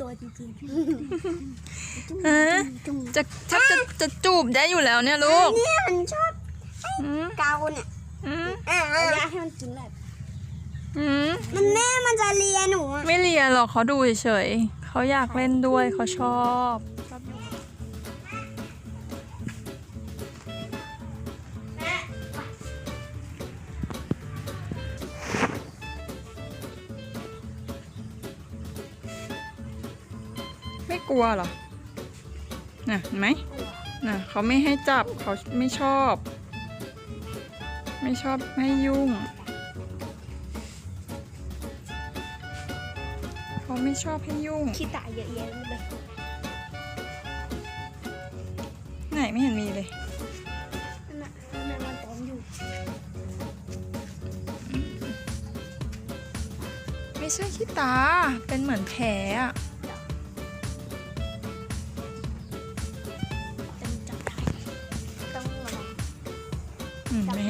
ตัวจริงฮะจะจะจะจะจูบได้อยู่แล้วเนี่ยลูกๆเนี่ยมันชอบอืมเกาเนี่ยอืมอะเอายาให้มันกินแบบอืมมันแม่มันจะเลียหนูอะไม่เรียนหรอกเขาดูเฉยๆเขาอยากเล่นด้วยเขาชอบ กลัวเหรอ น่ะเห็นไหมน่ะเขาไม่ให้จับเขาไม่ชอบ ไม่ชอบให้ยุ่ง เขาไม่ชอบให้ยุ่ง ขี้ตายเยอะแยะเลยไหนไม่เห็นมีเลยนั่นน่ะนั่นน่ะมันตอมอยู่ ไม่ใช่ขี้ตา เป็นเหมือนแผลอะจะ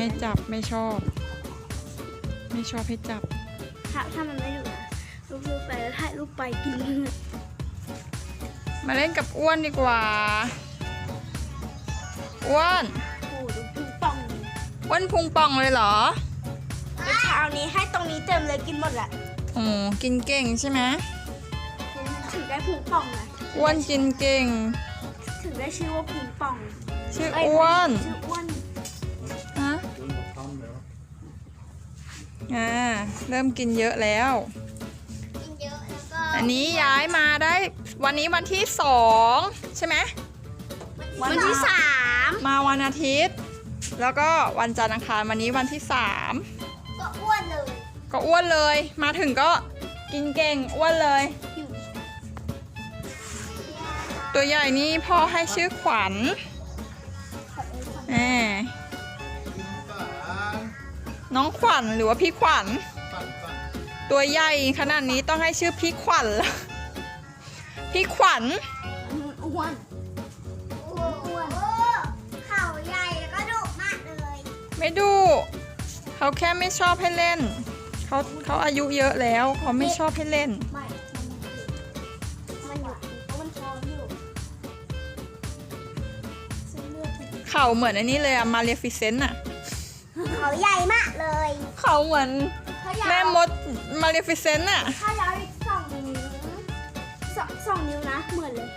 ให้จับไม่ชอบ ไม่ชอบให้จับ ถ้าถ้ามันไม่อยู่นะลูกๆไปแล้วถ่ายรูปไปกินเลยมาเล่นกับอ้วนดีกว่า อ้วนโอ้โหดูพุงป่องอ้วนพุงป่องเลยเหรอเดี๋ยวเช้านี้ให้ตรงนี้เต็มเลยกินหมดแหละโอ้กินเก่งใช่ไหมถึงได้พุงป่องนะอ้วนกินเก่ง ถึงได้ชื่อว่าพุงป่อง ชื่อเยอ้วน ชื่ออ้วน อ่าเริ่มกินเยอะแล้ว กินเยอะแล้วก็อันนี้ย้ายมาได้ วันนี้วันที่สองใช่ไหมวันที่สามมาวันอาทิตย์ แล้วก็วันจันทร์อังคารวันนี้วันที่สามก็อ้วนเลยก็อ้วนเลย มาถึงก็กินเก่งอ้วนเลย ตัวใหญ่นี่พ่อให้ชื่อขวัญแหม น้องขวัญหรือว่าพี่ขวัญตัวใหญ่ขนาดนี้ต้องให้ชื่อพี่ขวัญละพี่ขวัญอ้วนอ้วนเข่าใหญ่แล้วก็ดุมากเลย ไม่ดูเขาแค่ไม่ชอบให้เล่นเขาเขาอายุเยอะแล้วเขาไม่ชอบให้เล่นไม่มันอยู่เพราะมันท้องอยู่เส้นเลือดถึงเขาเหมือนอันนี้เลยอะมาเรียฟิเซนต์อะเขา ใหญ่มากเลยเขาเหมือนเขายาวแม่มดมาเรียฟิเซนต์อะถ้ายาวอีกสองนิ้วสองสองนิ้วนะเหมือนเลย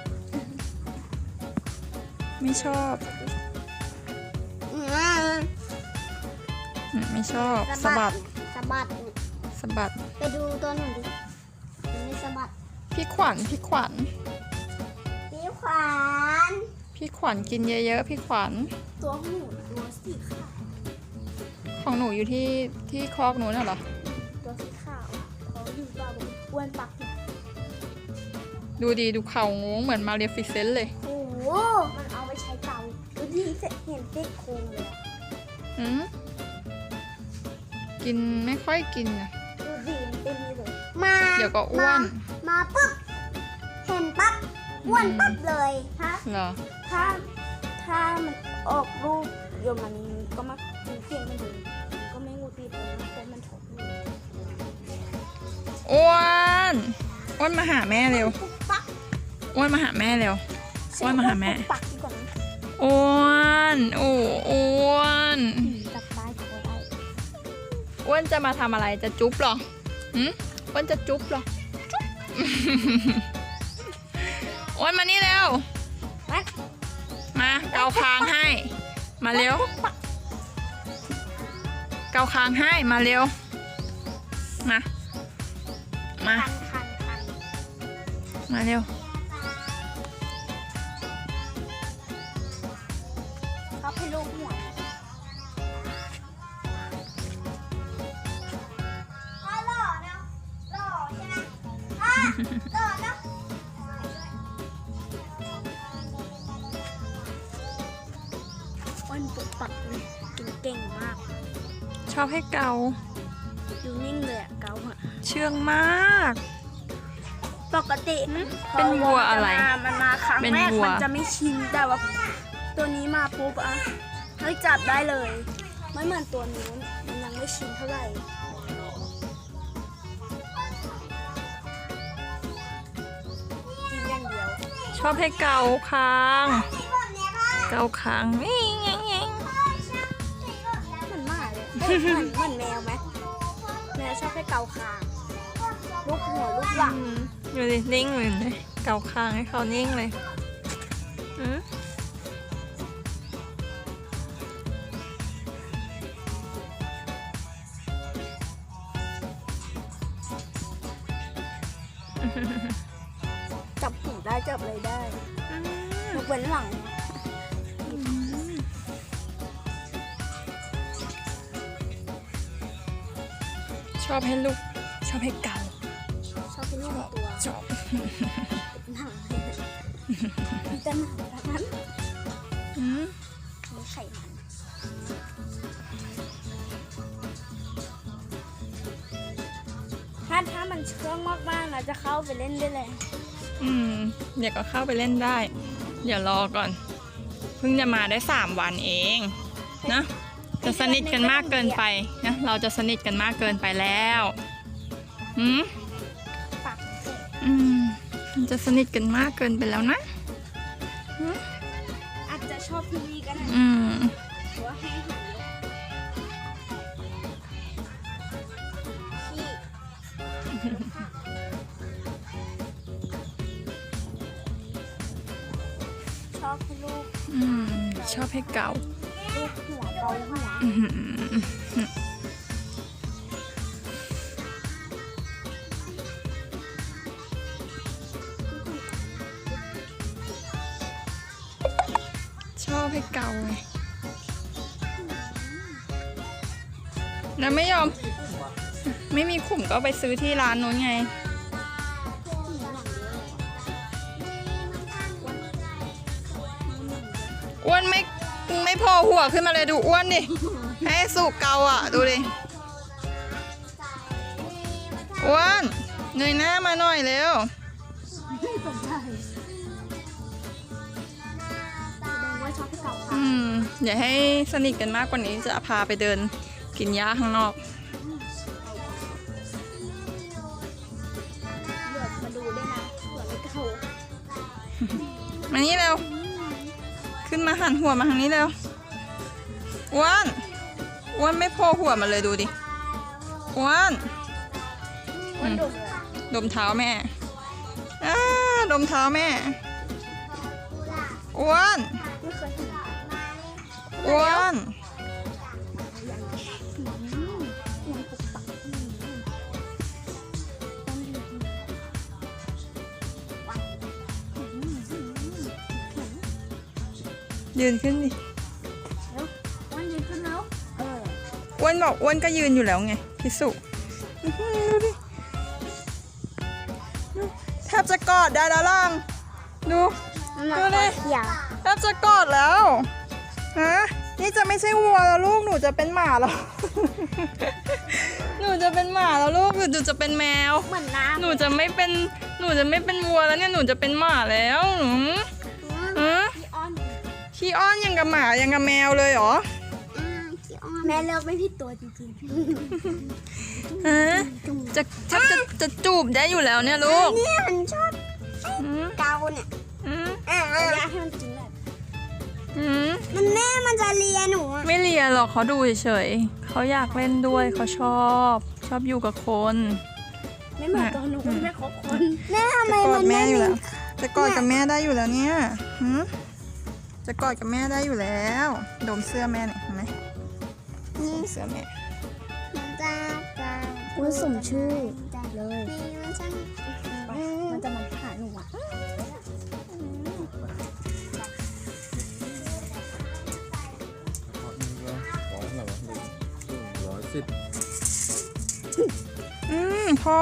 ไม่ชอบอืมอืมไม่ชอบสะบัดสะบัดเนี่ยสะบัดไปดูตัวหนูดิมันไม่สะบัดพี่ขวัญพี่ขวัญพี่ขวัญพี่ขวัญกินเยอะๆพี่ขวัญตัวของหนูตัวสีขาว ของหนูอยู่ที่ที่คอกหนูน่ะเหรอ ตัวสีขาวเขาอยู่ตาบนอ้วนปักอยู่ดูดีดูเขางูเหมือนมาเรียฟิเซนต์เลย โอ้โหมันเอาไปใช้เตาดูดิเสร็จเห็นเส้นโครงเลยอะอืมกินไม่ค่อยกินอะดูดิมันเต็มเลยมาเดี๋ยวก็อ้วนมามาปุ๊บเห็นปั๊บอ้วนปั๊บเลยถ้าเหรอ ถ้าถ้ามัน ออกลูกเดี๋ยวมันก็มากินเพียงมันเลยมันก็ไม่งูตีตัวนะเพราะมันถกลูกอ้วนอ้วนมาหาแม่เร็วปุ๊บปั๊บอ้วนมาหาแม่เร็วอ้วนมาหาแม่ปุ๊บปักดีกว่านะอ้วนโอ้อ้วนจับได้จับได้อ้วนจะมาทำอะไรจะจุ๊บเหรอหืมอ้วนจะจุ๊บเหรอจุ๊บ อ้วนมานี่เร็วมัน มาเกาคางให้ มาเร็ว เกาคางให้มาเร็วมามาคันคันคันมาเร็ว เขาให้ลูกหัวหล่อเนาะหล่อใช่ไหม ชอบให้เกาดูนิ่งเลยอะเกาอะเชื่องมาก ปกติเป็นวัวอะไรพมันมามันมาครั้งเป็นแรกวัว มันจะไม่ชินแต่ว่า ตัวนี้มาปุ๊บอะเฮ้ยจับได้เลย ไม่เหมือนตัวนู้นมันยังไม่ชินเท่าไหร่อบให้เกาคางสีแบบเนี้ยพ่อเกาคางนี่ไง เลยเอ้ยเหมือนเหมือนแมวไหมแมวชอบให้เกาคางลูกหัวลูกหลังดูดินิ่งเลยเห็นไหมเกาคางให้เขานิ่งเลยอืมจับหูได้จับอะไรได้ยกเว้นหลัง ชอบให้ลูกชอบให้เกาชอบเป็นลูกตัวชอบหนังมีแต่หนังแบบนั้นอืมมีไขมันถ้าถ้ามันเชื่องมากๆนะจะเข้าไปเล่นได้เลย อืมเดี๋ยวก็เข้าไปเล่นได้ เดี๋ยวรอก่อน เพิ่งจะมาได้สามวันเองนะ จะสนิทกันมากเกินไปนะเราจะสนิทกันมากเกินไปแล้วอืมปากเสร็จอืมมันจะสนิทกันมากเกินไปแล้วนะอาจจะชอบทีวีก็ได้อืมหรือว่าให้อาหารเยอะขี้ชอบให้ลูกอืมชอบให้เกา ชอบให้เกาไงแล้วไม่ยอม ไม่มีขุมก็ไปซื้อที่ร้านนู้นไง หัวขึ้นมาเลยดูอ้วนดิ ให้สุกเกาอะ ดูดิ อ้วนเงยหน้ามาหน่อยเร็วตกใจแสดงว่าชอบให้เกาค่ะอืมอย่าให้สนิทกันมากกว่านี้จะพาไปเดินกินหญ้าข้างนอกมาดูด้วยนะเผื่อไม่เกามานี่เร็ว ขึ้นมาหันหัวมาทางนี้เร็ว อ้วนอ้วนไม่โผล่หัวมาเลยดูดิอ้วนว่าดุเลยดมเท้าแม่อ้าดมเท้าแม่อ้วนไม่เคยเห็นอ้วนยังยังปุกปักอืมต้องดูดีวัดอืมอืมอืมยืนขึ้นดิ วนบอกอ้วนก็ยืนอยู่แล้วไงพิสุอื้อหือดูดิดูแทบจะกอดได้แล้วล่างดูดูดิอย่าแทบจะกอดแล้วฮะนี่จะไม่ใช่วัวแล้วลูกหนูจะเป็นหมาแล้ว หนูจะเป็นหมาแล้วลูกหนูจะเป็นแมวเหมือนน้หนูจะไม่เป็นหนูจะไม่เป็นวัวแล้วเนี่ยหนูจะเป็นหมาแล้วหืมำหืมพี่อ้อนขี้อ้อนยังกับหมายังกับแมวเลยเหรอ แม่เลิกไม่ผิดตัวจริงฮะจะจะจะจะจูบได้อยู่แล้วเนี่ยลูกๆเนี่ยมันชอบอืมเกาเนี่ยอืมอะอยากให้มันกินแบบอืมมันแม่มันจะเลียหนูอะไม่เลียหรอกเขาดูเฉยๆเขาอยากเล่นด้วยเขาชอบ ชอบอยู่กับคน ไม่เหมือนตัวหนูไม่ครบคนแม่ทำไมจะกอมัดนแม่ไม่อยู่มีแล้ว จะกอดกับแม่ได้อยู่แล้วเนี่ยหืมจะกอดกับแม่ได้อยู่แล้ว ดมเสื้อแม่หน่อยเห็นไหม ดมเสื้อแม่มันสมชื่อเลยมันช่างมันจะมาหาหนูอะของแบบว่าร้อยสิบอืมพ่อ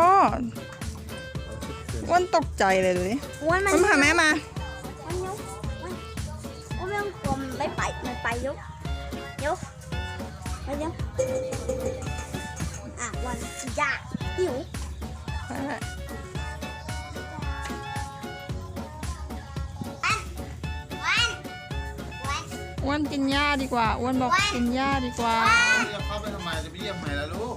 ร้อยสิบเซนอ้วนตกใจเลยดูดิอ้วนมันอ้วนพาแม่มามันยกมันอ้วนไม่ต้องกลมไม่ไปมันไปยกยก ไปยกอะวันยากหิวอ้วนกินหญ้าดีกว่าอ้วนบอกกินหญ้าดีกว่าจะเข้าไปทำไมจะไปเยี่ยมใหม่ละลูก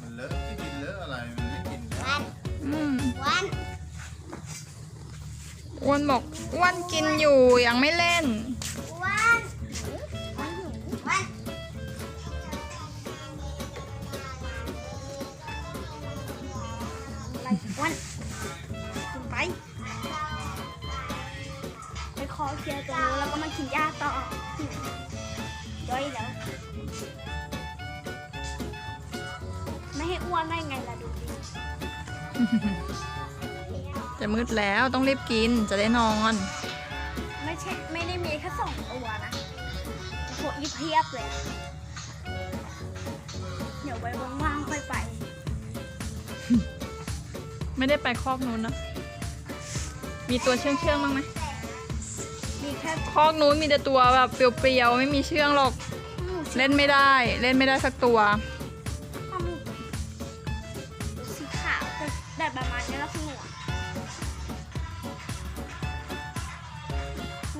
มันเลอะที่ดินเลอะอะไรมันไม่กินนะอืมวันอ้วนบอกอ้วนกินอยู่ยังไม่เล่นวัน เคลียร์ตรงนู้นแล้วก็มากินหญ้าต่อหิวย่อยแล้ว ไม่ให้อ้วนได้ไงล่ะดูดิจะมืดแล้วต้องรีบกินจะได้นอน ไม่ใช่ไม่ได้มีแค่สองตัวนะโหอีเพียบเลย เดี๋ยวไว้ว่างๆค่อยไป ไม่ได้ไปคอกนู้นนะมีตัวเชื่องเชื่องๆบ้างไหม มีแค่คอกนู้นมีแต่ตัวแบบเปรียวๆไม่มีเชื่องหรอกหมูเล่นไม่ได้ เล่นไม่ได้สักตัวปลาหมึกสีขาวแต่แต่ประมาณนี้แล้วคือหนู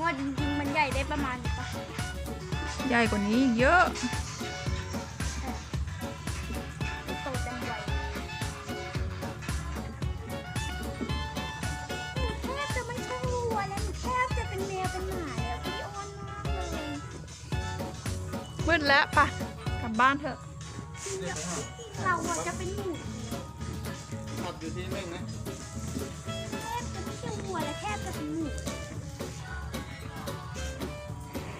ว่าจริงๆมันใหญ่ได้ประมาณนี้ปะใหญ่กว่านี้เยอะ มืดแล้วปะกลับบ้านเถอะ เราอะจะเป็นหมูขับอยู่ที่เม่งนะแทบจะไม่ใช่วัวแล้วแทบจะเป็นหมู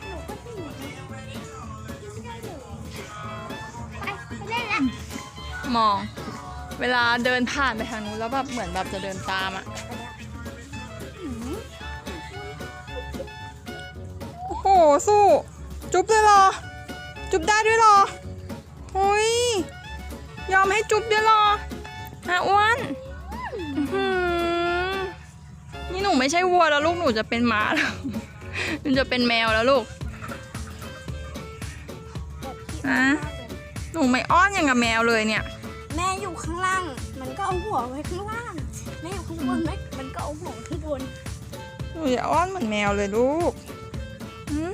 หนูก็หิวนะไม่ได้เลยไปไปเล่นละมอง เวลาเดินผ่านไปทางนู้นแล้วแบบเหมือนแบบจะเดินตามอะหืมโอ้โหสู้ จุ๊บเลยเหรอ จุ๊บได้ด้วยเหรอเฮ้ยยอมให้จุ๊บด้วยเหรอฮะอ้วนอื้อหือนี่หนูไม่ใช่วัวแล้วลูกหนูจะเป็นหมาแล้วหนูจะเป็นแมวแล้วลูกแบบขี้อะอ้อนมากเลยหนูไม่อ้อนอย่างกับแมวเลยเนี่ย แม่อยู่ข้างล่าง มันก็เอาหัวไว้ข้างล่างแม่อยู่ข้างบนแม่มันก็เอาหัวไว้ข้างบนหนูจะอ้อนเหมือนแมวเลยลูกหืม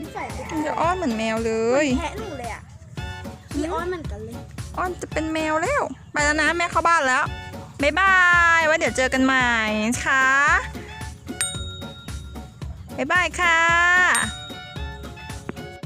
นิสัยเป็นหนูจะอ้อนเหมือนแมวเลย แพะหนูเลยอะขี้อ้อนเหมือนกันเลย อ้อนจะเป็นแมวแล้ว ไปแล้วนะแม่เข้าบ้านแล้วบ๊ายบายไว้เดี๋ยวเจอกันใหม่ค่ะบ๊ายบายค่ะ